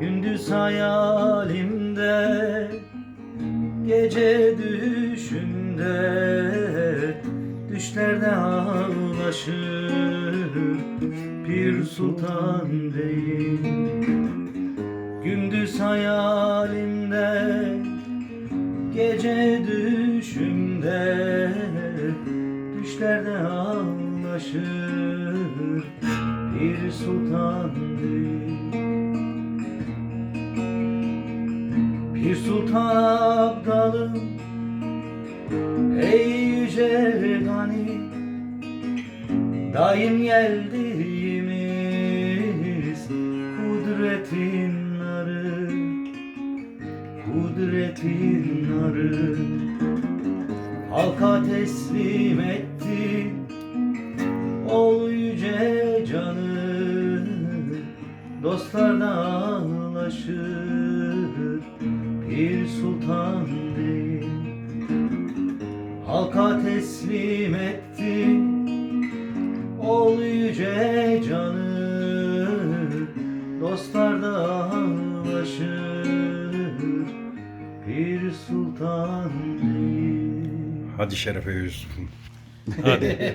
Gündüz hayalimde Gece düşümde. Düşlerde ağlaşır Bir sultan değil. Gündüz hayalimde Gece düşümde. Düşlerde ağlaşır Bir sultan değil. Bir sultan abdalım Ey yüce gani Daim geldiğimiz Kudretin narı Kudretin narı. Halka teslim etti Dostlarla ağlaşır Bir sultan değil Halka teslim etti Ol yüce canı Dostlarla ağlaşır Bir sultan değil Hadi Şerefe Yusuf'um. Hadi.